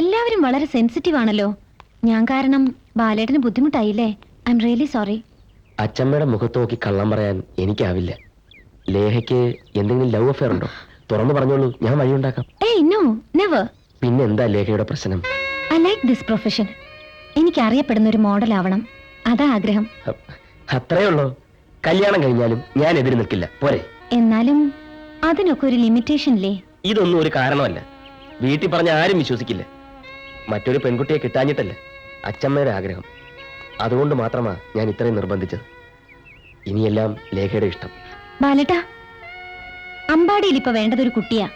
എല്ലാവരും വളരെ സെൻസിറ്റീവ് ആണല്ലോ. ഞാൻ കാരണം ബാലേട്ടന് ബുദ്ധിമുട്ടായില്ലേ? ഐ എം റിയലി സോറി അച്ചമ്മയുടെ മുഖത്ത് നോക്കി കള്ളം പറയാൻ എനിക്കാവില്ല. ലേഹയ്ക്ക് എന്തെങ്കിലും ലവ് അഫെയർ ഉണ്ടോ? തുറന്നു പറഞ്ഞോളൂ ഞാൻ വഴിയുണ്ടാക്കാം ഏയ് നോ നെവർ പിന്നെ എന്താ ലേഖയുടെ പ്രശ്നം? ഐ ലൈക്ക് ദിസ് പ്രൊഫഷൻ എനിക്ക് അറിയപ്പെടുന്ന ഒരു മോഡൽ ആവണം അതാ ആഗ്രഹം. അത്രേ ഉള്ളൂ. കല്യാണം കഴിഞ്ഞാലും ഞാൻ എതിര് നിൽക്കില്ല. പോരെ. എന്നാലും അതിനൊക്കെ ഒരു ലിമിറ്റേഷൻ ഇല്ലേ ഇതൊന്നും ഒരു കാരണമല്ല. വീട്ടിൽ പറഞ്ഞ ആരും വിശ്വസിക്കില്ല. മറ്റൊരു പെൺകുട്ടിയെ കിട്ടാഞ്ഞിട്ടല്ല അച്ചമ്മയുടെ ആഗ്രഹം. അതുകൊണ്ട് മാത്രമാ ഞാൻ ഇത്രയും നിർബന്ധിച്ചത്. ഇനിയെല്ലാം ലേഖയുടെ ഇഷ്ടം. ബാലട്ടാ അമ്പാടിയിൽ ഇപ്പൊ വേണ്ടത് ഒരു കുട്ടിയാ.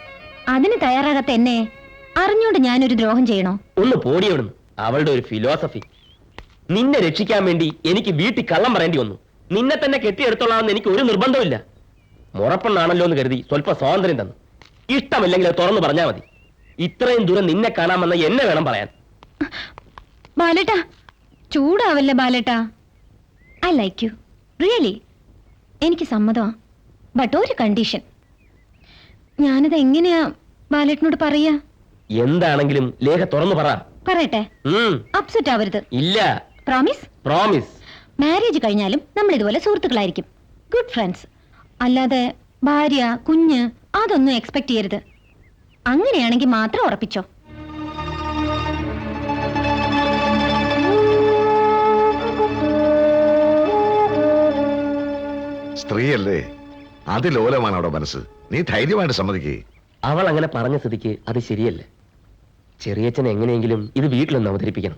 അതിന് തയ്യാറാകാത്ത എന്നെ അറിഞ്ഞുകൊണ്ട് ഞാനൊരു ദ്രോഹം ചെയ്യണോ? ഒന്ന് പോടിയോടും അവളുടെ ഒരു ഫിലോസഫി നിന്നെ രക്ഷിക്കാൻ വേണ്ടി എനിക്ക് വീട്ടിൽ കള്ളം പറയേണ്ടി വന്നു. നിന്നെ തന്നെ കെട്ടിയെടുത്തോളാമെന്ന് എനിക്ക് ഒരു നിർബന്ധമില്ല മുറപ്പെണ്ണാണല്ലോ എന്ന് കരുതി സ്വല്പ സ്വാതന്ത്ര്യം തന്നു. ഇഷ്ടമില്ലെങ്കിൽ തുറന്നു പറഞ്ഞാൽ മതി. ഇത്രയും ദൂരം നിന്നെ കാണാമെന്ന് എന്നെ വേണം പറയാൻ. ബാലേട്ടാ ചൂടാവല്ലേ ബാലേട്ടാ? ഐ ലൈക്ക് യു റിയലി എനിക്ക് സമ്മതമാ. ബട്ട് ഒരു കണ്ടീഷൻ ഞാനത് എങ്ങനെയാ ബാലേട്ടനോട് പറയാ? എന്താണെങ്കിലും ലേഖ തുറന്നു പറ. പറയട്ടെ. അപ്സെറ്റ് ആവരുത്. ഇല്ല. പ്രോമിസ് പ്രോമിസ് മാരേജ് കഴിഞ്ഞാലും നമ്മൾ ഇതുപോലെ സുഹൃത്തുക്കളായിരിക്കും. ഗുഡ് ഫ്രണ്ട്സ് അല്ലാതെ ഭാര്യ കുഞ്ഞ് അതൊന്നും എക്സ്പെക്ട് ചെയ്യരുത്. അങ്ങനെയാണെങ്കിൽ മാത്രം ഉറപ്പിച്ചോ. സ്ത്രീയല്ലേ? അതിലോലമാണ് അവിടെ മനസ്സ്. നീ ധൈര്യമായിട്ട് സമ്മതിക്കേ. അവൾ അങ്ങനെ പറഞ്ഞ സ്ഥിതിക്ക് അത് ശരിയല്ല. ചെറിയച്ഛൻ എങ്ങനെയെങ്കിലും ഇത് വീട്ടിലൊന്ന് അവതരിപ്പിക്കണം.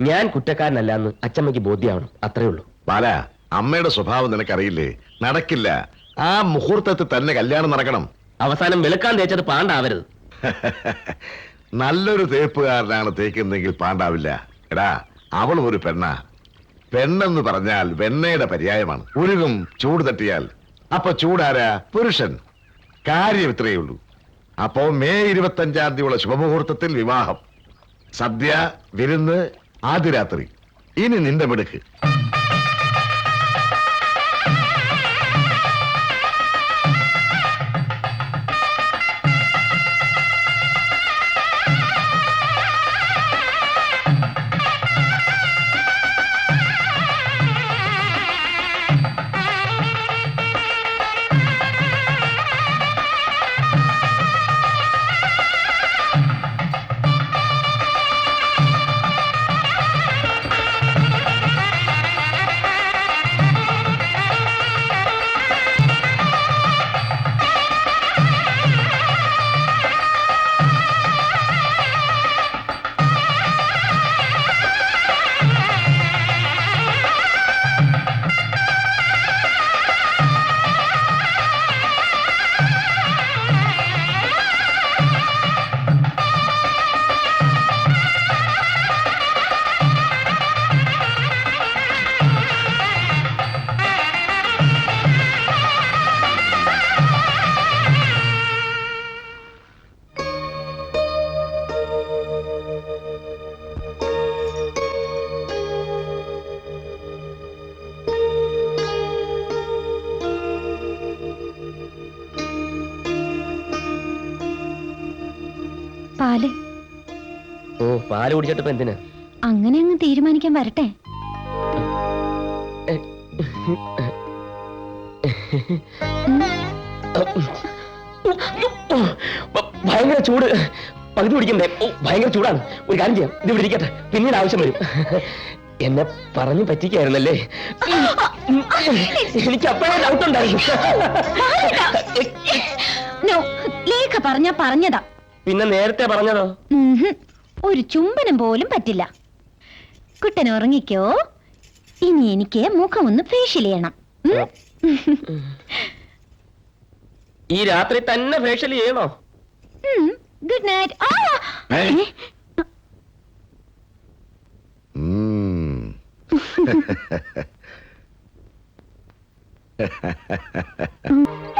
ഞാൻ കുറ്റക്കാരനല്ല എന്ന് അച്ചമ്മയ്ക്ക് ബോധ്യമാവണം. അത്രേ ഉള്ളൂ. ബാല അമ്മയുടെ സ്വഭാവം നിനക്കറിയില്ലേ? നടക്കില്ല. ആ മുഹൂർത്തത്തിൽ തന്നെ കല്യാണം നടക്കണം. അവസാനം വെളുക്കാൻ തേച്ചത് പാണ്ടാവരുത്. നല്ലൊരു തേപ്പുകാരനാണ് തേക്കുന്നതെങ്കിൽ പാണ്ടാവില്ല എടാ അവളും ഒരു പെണ്ണാ. പെണ്ണെന്ന് പറഞ്ഞാൽ വെണ്ണയുടെ പര്യായമാണ്. ഉരുകും ചൂട് തട്ടിയാൽ. അപ്പൊ ചൂടാരാ? പുരുഷൻ. കാര്യം ഇത്രയേ ഉള്ളൂ. അപ്പോ മെയ് ഇരുപത്തഞ്ചാം തീയതിയുള്ള ശുഭമുഹൂർത്തത്തിൽ വിവാഹം. സദ്യ വിരുന്ന് ആദ്യ രാത്രി. ഇനി നിന്റെ മിടുക്ക്. പാൽ കുടിച്ചിട്ട് എന്തിന്? അങ്ങനെ അങ്ങ് തീരുമാനിക്കാൻ വരട്ടെ. ഭയങ്കര ചൂട്. പകുതി പിടിക്കണ്ടേ ഓ ഭയങ്കര ചൂടാണ്. ഒരു കാര്യം ചെയ്യാം. ഇത് ഇവിടെ ഇരിക്കട്ടെ. പിന്നീട് ആവശ്യം വരും. എന്നെ പറഞ്ഞു പറ്റിക്കായിരുന്നല്ലേ? എനിക്ക് അപ്പോഴേ ഡൗട്ട് ഉണ്ടായിരുന്നു. ലേഖ പറഞ്ഞ പറഞ്ഞതാ. പിന്നെ നേരത്തെ പറഞ്ഞതോ. ഒരു ചുംബനം പോലും പറ്റില്ല. കുട്ടൻ ഉറങ്ങിക്കോ. ഇനി എനിക്ക് മുഖമൊന്ന് ഫേഷ്യൽ ചെയ്യണം. ഈ രാത്രി തന്നെ ഫേഷ്യൽ ചെയ്യണോ? ഗുഡ് നൈറ്റ് ആ!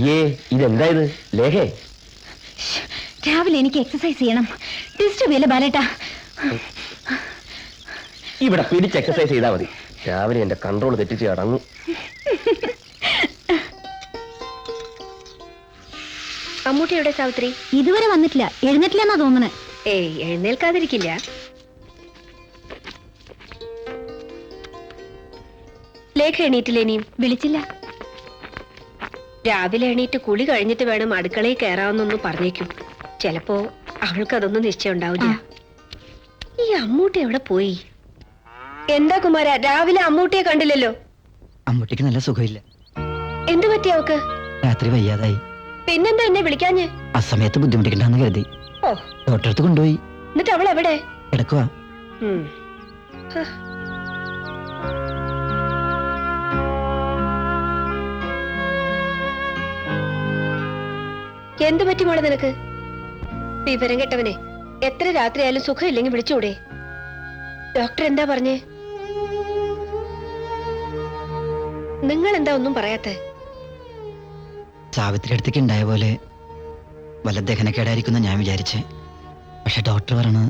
അയ്യേ ഇതെന്താ ഇത്? ലേഖേ രാവിലെ എനിക്ക് എക്സസൈസ് ചെയ്യണം. ഡിസ്റ്റർബ് ചെയ്യല്ലേ ബാലേട്ടാ? ഇവിടെ പിടിച്ച് എക്സസൈസ് ചെയ്താൽ മതി. രാവിലെ എന്റെ കൺട്രോൾ തെറ്റിച്ച് അടങ്ങും അമ്മൂട്ടിയുടെ സാവിത്രി? ഇതുവരെ വന്നിട്ടില്ല. എഴുന്നേറ്റില്ലെന്നാ തോന്നണേ. ഏയ് എഴുന്നേൽക്കാതിരിക്കില്ല. ലേഖ എണീറ്റില്ല ഇനിയും? വിളിച്ചില്ല. രാവിലെ എണീറ്റ് കുളി കഴിഞ്ഞിട്ട് വേണം അടുക്കളയിൽ കയറാമെന്നൊന്ന് പറഞ്ഞേക്കും. ചിലപ്പോ അവൾക്ക് അതൊന്നും നിശ്ചയം ഉണ്ടാവില്ല. ഈ അമ്മൂട്ടി എവിടെ പോയി? എന്താ കുമാര രാവിലെ അമ്മൂട്ടിയെ കണ്ടില്ലല്ലോ? അമ്മൂട്ടിക്ക് നല്ല സുഖമില്ല. എന്തു പറ്റി അവക്ക് രാത്രി വയ്യാതായി. പിന്നെന്താ എന്നെ വിളിക്കാഞ്ഞ്? ആ സമയത്ത് ബുദ്ധിമുട്ടിക്കണ്ടെന്ന് കരുതി. ഓ. ഡോക്ടറെ കൊണ്ടുപോയി. എന്നിട്ട് അവൾ എവിടെ കിടക്കുക എന്ത് പറ്റി മോളെ നിനക്ക്? വിവരം കെട്ടവനെ എത്ര രാത്രിയായാലും സുഖമില്ലെങ്കിൽ വിളിച്ചൂടെ? ഡോക്ടർ എന്താ പറഞ്ഞേ? നിങ്ങൾ എന്താ ഒന്നും പറയാത്തെ? സാവിത്രി അടുത്തേക്ക് ഉണ്ടായ പോലെ വല്ല ദഹനക്കേടായിരിക്കുന്ന ഞാൻ വിചാരിച്ചു. പക്ഷെ ഡോക്ടർ പറഞ്ഞു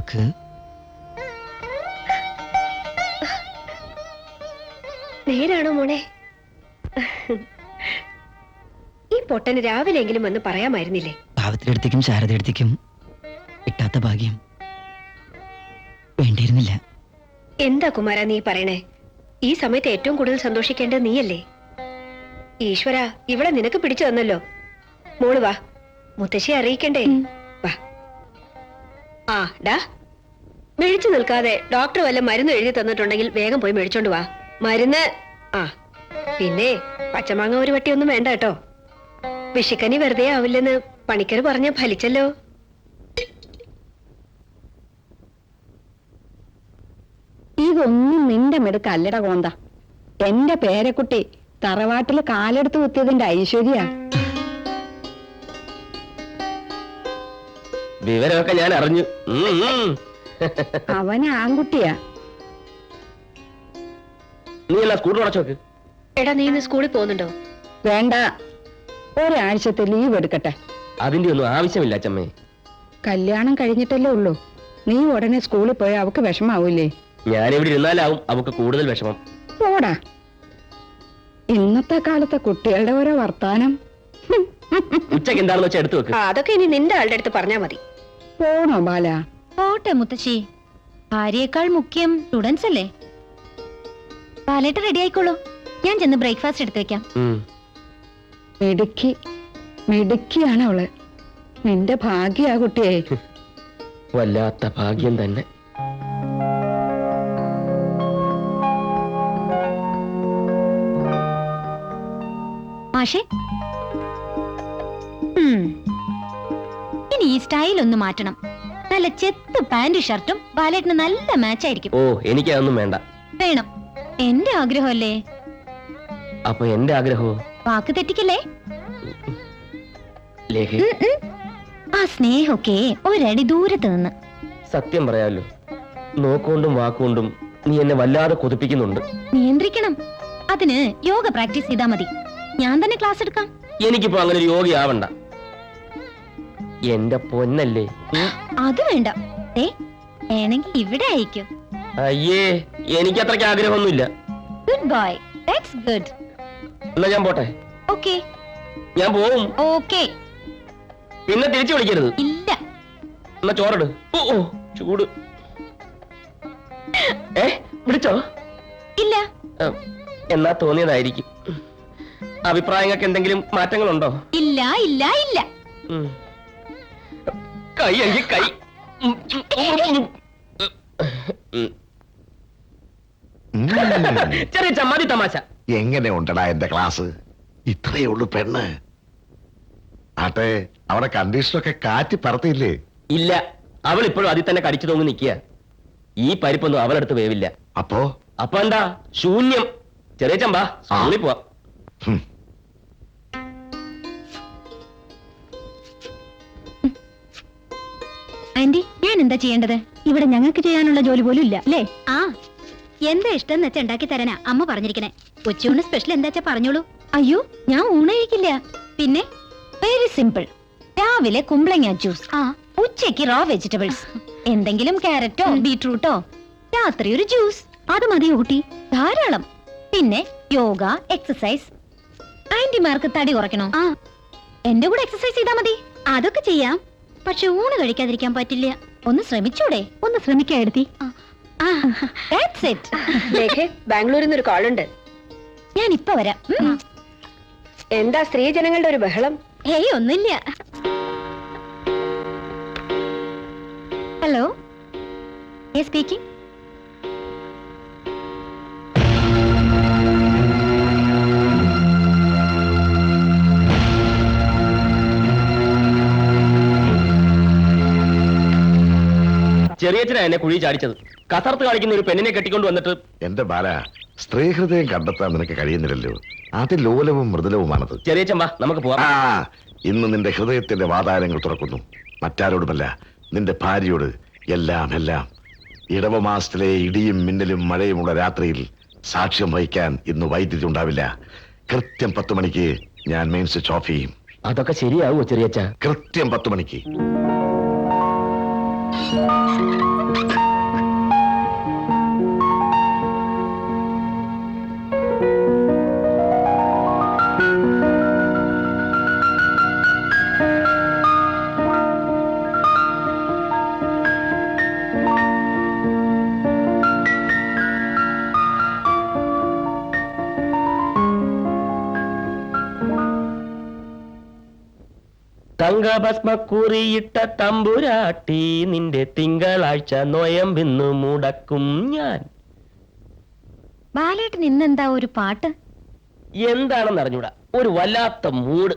ഒക്കെ നേരാണോ മോളെ? ഈ പൊട്ടന് രാവിലെയെങ്കിലും വന്ന് പറയാമായിരുന്നില്ലേ? പാവത്തിനടുത്തേക്കും ശാരദയടുത്തേക്കും കിട്ടാത്ത ഭാഗ്യം വേണ്ടിയിരുന്നില്ല. എന്താ കുമാര നീ പറയണേ? ഈ സമയത്ത് ഏറ്റവും കൂടുതൽ സന്തോഷിക്കേണ്ടത് നീയല്ലേ? ഈശ്വര ഇവിടെ നിനക്ക് പിടിച്ചു തന്നല്ലോ. മോൾ വാ. മുത്തശ്ശിയെ അറിയിക്കണ്ടേ? വാ. ആ ഡാ. മേടിച്ചു നിൽക്കാതെ ഡോക്ടർ വല്ല മരുന്ന് എഴുതി തന്നിട്ടുണ്ടെങ്കിൽ വേഗം പോയി മേടിച്ചോണ്ട് വാ. മരുന്ന് ആ പിന്നെ പച്ചമാങ്ങ ഒരു വട്ടിയൊന്നും വേണ്ട കേട്ടോ. വിഷിക്കനി വെറുതെ ആവില്ലെന്ന് പണിക്കർ പറഞ്ഞ ഫലിച്ചല്ലോ. ഇതൊന്നും നിന്റെ മെടുക്കല്ലട കോന്ത എന്റെ പേരക്കുട്ടി തറവാട്ടിൽ കാലെടുത്ത് കുത്തിയതിന്റെ ഐശ്വര്യ വിവരമൊക്കെ ഞാൻ അറിഞ്ഞു. അവന് ആൺകുട്ടിയാ. നീ എല്ലാം സ്കൂളിൽ എടാ നീ ഇന്ന് സ്കൂളിൽ പോകുന്നുണ്ടോ? വേണ്ട. ഒരാഴ്ചത്തെ ലീവ് എടുക്കട്ടെ. അതിന്റെ ഒന്നും ആവശ്യമില്ല അച്ചമ്മേ. കല്യാണം കഴിഞ്ഞിട്ടല്ലേ ഉള്ളൂ. നീ ഉടനെ സ്കൂളിൽ പോയി അവക്ക് വിഷമാവൂലേ? ഞാൻ എവിടെ ഇരുന്നാലാവും അവക്ക് കൂടുതൽ വിഷമം. പോടാ. ഇന്നത്തെ കാലത്തെ കുട്ടികളുടെ ഓരോ വർത്താനം. ഉച്ചയ്ക്ക് എന്താണെന്ന് വെച്ചാൽ എടുത്തു വെക്ക്. അതൊക്കെ ഇനി നിന്റെ ആളുടെ അടുത്ത് പറഞ്ഞാ മതി. പോണോ ബാല? പോട്ടെ മുത്തശ്ശി. ഭാര്യയേക്കാൾ മുഖ്യം സ്റ്റുഡൻസ് അല്ലേ? പാലേട്ട് റെഡി ആയിക്കോളൂ. ഞാൻ ചെന്ന് ബ്രേക്ക്ഫാസ്റ്റ് എടുത്തു വെക്കാം. മിടുക്കി മിടുക്കിയാണ് അവൾ. നിന്റെ ഭാഗ്യ കുട്ടിയെ. വല്ലാത്ത ഭാഗ്യം തന്നെ. മാഷേ. ഇനി ഈ സ്റ്റൈൽ ഒന്ന് മാറ്റണം. നല്ല ചെത്ത് പാന്റ് ഷർട്ടും ബാലേട്ടിന് നല്ല മാച്ച് ആയിരിക്കും. ഓ എനിക്കതൊന്നും വേണ്ട. വേണം. എന്റെ ആഗ്രഹമല്ലേ? അപ്പൊ എന്റെ ആഗ്രഹമോ? വാക്ക് തെറ്റിക്കല്ലേ? ലേഖ. ഉം, ഉം. ആ സ്നേഹമൊക്കെ ഒരടി ദൂരത്ത് നിന്ന്. സത്യം പറയാലോ നോക്കൊണ്ടും വാക്കുകൊണ്ടും നീ എന്നെ വല്ലാതെ കൊതിപ്പിക്കുന്നുണ്ട്. നിയന്ത്രിക്കണം. അതിന് യോഗ പ്രാക്ടീസ് ചെയ്താ മതി. ഞാൻ തന്നെ ക്ലാസ് എടുക്കാം. എനിക്കിപ്പോ അങ്ങനെ ഒരു യോഗി എന്റെ പൊന്നല്ലേ. ഉം. അത് വേണ്ട. വേണമെങ്കിൽ ഇവിടെ അയക്കും അയ്യേ എനിക്ക് അത്രയ്ക്ക് ആഗ്രഹമൊന്നുമില്ല. ഗുഡ് ബൈ ദാറ്റ്സ് ഗുഡ് എന്നാ ഞാൻ പോട്ടെ? ഓക്കെ. ഞാൻ പോവും. ഓക്കെ. പിന്നെ തിരിച്ചു വിളിക്കരുത്. ഇല്ല. എന്നാ ചോറിട്. ഓ ഓ ചൂട്. ഏ വിളിച്ചോ? ഇല്ല. എന്നാ തോന്നിയതായിരിക്കും. അഭിപ്രായങ്ങൾക്ക് എന്തെങ്കിലും മാറ്റങ്ങളുണ്ടോ? ഇല്ല ഇല്ല ഇല്ല. കൈ എങ്കിൽ കൈ. ചെറിയ ചമ്മാതി തമാശ. എങ്ങനെ ഉണ്ടടാ എന്റെ ക്ലാസ്? ഇത്രയേ ഉള്ളു പെണ്ണ്. ആട്ടെ അവിടെ കണ്ടീഷനൊക്കെ കാറ്റി പറത്തിയില്ലേ? ഇല്ല അവൾ ഇപ്പോഴും അതിൽ തന്നെ കടിച്ചു തോന്നി നിൽക്കുക. ഈ പരിപ്പൊന്നും അവളെടുത്ത് വേവില്ല. അപ്പോ? അപ്പൊ എന്താ? ശൂന്യം. ചെറിയ ചമ്പാ സ്കൂളിൽ പോവാം. ഹും, ആന്റി ഞാൻ എന്താ ചെയ്യേണ്ടത്? ഇവിടെ ഞങ്ങൾക്ക് ചെയ്യാനുള്ള ജോലി പോലും ഇല്ല അല്ലേ? ആ എന്താ ഇഷ്ടം വെച്ചാ ഉണ്ടാക്കി തരാനാ അമ്മ പറഞ്ഞിരിക്കണേ. ഉച്ചയൂണ് സ്പെഷ്യൽ എന്താച്ചാ പറഞ്ഞോളൂ? അയ്യോ ഞാൻ ഊണഴിക്കില്ല. പിന്നെ വെരി സിമ്പിൾ രാവിലെ കുമ്പളങ്ങ ജ്യൂസ് ആ. ഉച്ചയ്ക്ക് റോ വെജിറ്റബിൾസ് എന്തെങ്കിലും ക്യാരറ്റോ ബീട്രൂട്ടോ രാത്രി ഒരു ജ്യൂസ് അത് മതി ഊട്ടി. ധാരാളം. പിന്നെ യോഗ എക്സസൈസ് ആന്റിമാർക്ക് തടി കുറയ്ക്കണോ? ആ. എന്റെ കൂടെ എക്സസൈസ് ചെയ്താൽ മതി. അതൊക്കെ ചെയ്യാം. പക്ഷെ ഊണ് കഴിക്കാതിരിക്കാൻ പറ്റില്ല. ഒന്ന് ശ്രമിച്ചൂടെ? ഒന്ന് ശ്രമിക്കാ എടുത്തി. ബാംഗ്ലൂരിൽ നിന്ന് ഒരു കോളുണ്ട് ഞാൻ ഇപ്പൊ വരാം. ഉം. എന്താ സ്ത്രീ ജനങ്ങളുടെ ഒരു ബഹളം? ഏയ് ഒന്നില്ല ഹലോ സ്പീക്കിംഗ് ചെറിയച്ഛനാ എന്നെ കുഴി ചാടിച്ചത്. കസർത്ത് കാണിക്കുന്ന ഒരു പെണ്ണിനെ കെട്ടിക്കൊണ്ട് വന്നിട്ട് എന്റെ ബാല സ്ത്രീ ഹൃദയം കണ്ടെത്താൻ നിനക്ക് കഴിയുന്നില്ലല്ലോ. അതിലോലവും മൃദുലവുമാണത്. ചെറിയ വാ നമുക്ക് പോവാം. ആ ഇന്ന് നിന്റെ ഹൃദയത്തിന്റെ വാതായനങ്ങൾ തുറക്കുന്നു. മറ്റാരോടുമല്ല നിന്റെ ഭാര്യയോട് എല്ലാം എല്ലാം. ഇടവമാസത്തിലെ ഇടിയും മിന്നലും മഴയുമുള്ള രാത്രിയിൽ സാക്ഷ്യം വഹിക്കാൻ ഇന്ന് വൈദ്യുതി ഉണ്ടാവില്ല. കൃത്യം പത്ത് മണിക്ക് ഞാൻ മെയിൻ സ്വിച്ച് ഓഫ് ചെയ്യും. അതൊക്കെ ശരിയാവോ ചെറിയ കൃത്യം പത്ത് മണിക്ക്. തങ്കഭസ്മക്കുറിയിട്ട തമ്പുരാട്ടി നിന്റെ തിങ്കളാഴ്ച നോയമ്പിന്നു മുടക്കും ഞാൻ. ബാലേട്ടൻ ഇന്നെന്താ ഒരു പാട്ട്? എന്താണെന്ന് അറിഞ്ഞൂടാ ഒരു വല്ലാത്ത മൂഡ്.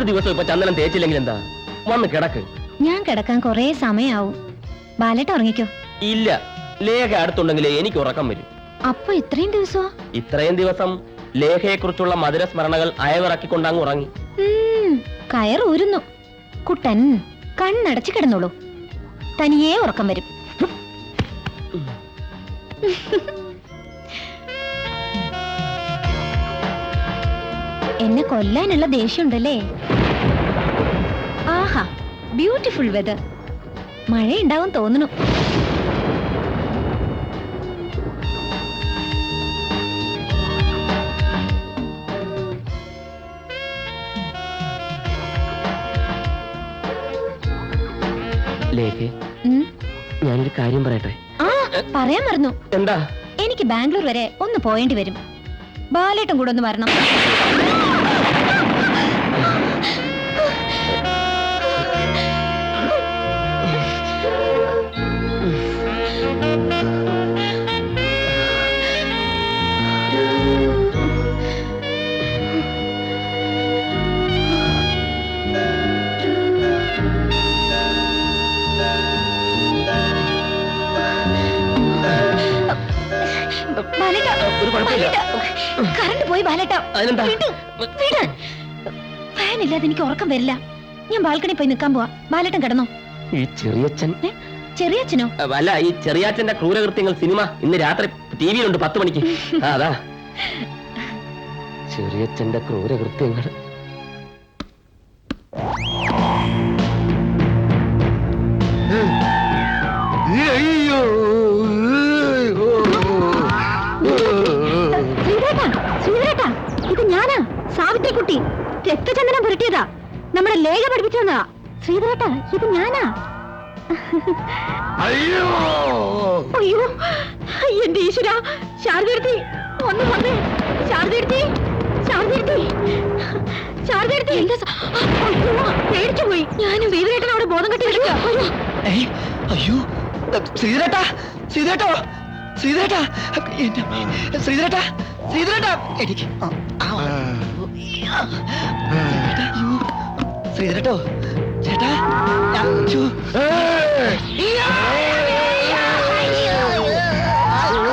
ഒരു ദിവസം ഇപ്പൊ ചന്ദനം തേച്ചില്ലെങ്കിൽ എന്താ? വന്ന് കിടക്ക്. ഞാൻ കിടക്കാൻ കൊറേ സമയാവും. ബാലേട്ട് ഉറങ്ങിക്കോ. ഇല്ല. ലേഖ അടുത്തുണ്ടെങ്കിലേ എനിക്ക് ഉറക്കം വരും. അപ്പൊ ഇത്രയും ദിവസോ ഇത്രയും ദിവസം ലേഖയെ കുറിച്ചുള്ള മധുര സ്മരണകൾ അയവിറക്കിക്കൊണ്ടങ്ങ് ഉറങ്ങി കയർ ഊരുന്നു. കുട്ടൻ കണ്ണടച്ച് കിടന്നോളൂ. തനിയേ ഉറക്കം വരും. എന്നെ കൊല്ലാനുള്ള ദേഷ്യമുണ്ടല്ലേ? ബ്യൂട്ടിഫുൾ വെതർ മഴയുണ്ടാവും തോന്നുന്നു. ഞാനൊരു കാര്യം പറയട്ടെ? ആ പറയാൻ മറന്നു. എന്താ? എനിക്ക് ബാംഗ്ലൂർ വരെ ഒന്ന് പോയേണ്ടി വരും. ബാലേട്ടൻ കൂടെ ഒന്ന് വരണം. കറണ്ട് പോയി ബാലേട്ട. എനിക്ക് ഉറക്കം വരില്ല. ഞാൻ ബാൽക്കണി പോയി നിൽക്കാൻ പോവാ. ബാലേട്ടൻ കിടന്നോ? ഈ ചെറിയച്ഛൻ? ചെറിയച്ഛനോ? അല്ല ഈ ചെറിയാച്ചന്റെ ക്രൂരകൃത്യങ്ങൾ സിനിമ ഇന്ന് രാത്രി ടി വിയിലുണ്ട് പത്ത് മണിക്ക്. അതാ. ചെറിയച്ഛന്റെ ക്രൂരകൃത്യങ്ങൾ. രക്തചന്ദനം പുരട്ടിയതാ. നമ്മുടെ ലേഖ പഠിപ്പിച്ചതാ ശ്രീധരേട്ടാ ഇത് ഞാനാ. അയ്യോ! അയ്യോ എന്റെ ഈശ്വര ശാരദീർത്തി ഒന്ന് വന്നേ ശാരദീർത്തി ശാരദീർത്തി ശാരദീർത്തി എന്താ അയ്യോ പേടിച്ചു പോയി. ഞാനും ശ്രീധരേട്ടൻ അവിടെ ബോധം കെട്ടി കിടക്കുക അയ്യോ. ശ്രീധരേട്ടാ ശ്രീധരേട്ടോ. ശ്രീധരേട്ടാ. എന്റെ. ശ്രീധരേട്ടാ ശ്രീധരേട്ടാ. എനിക്ക് ശ്രീധരേട്ടാ. ചേട്ടാ!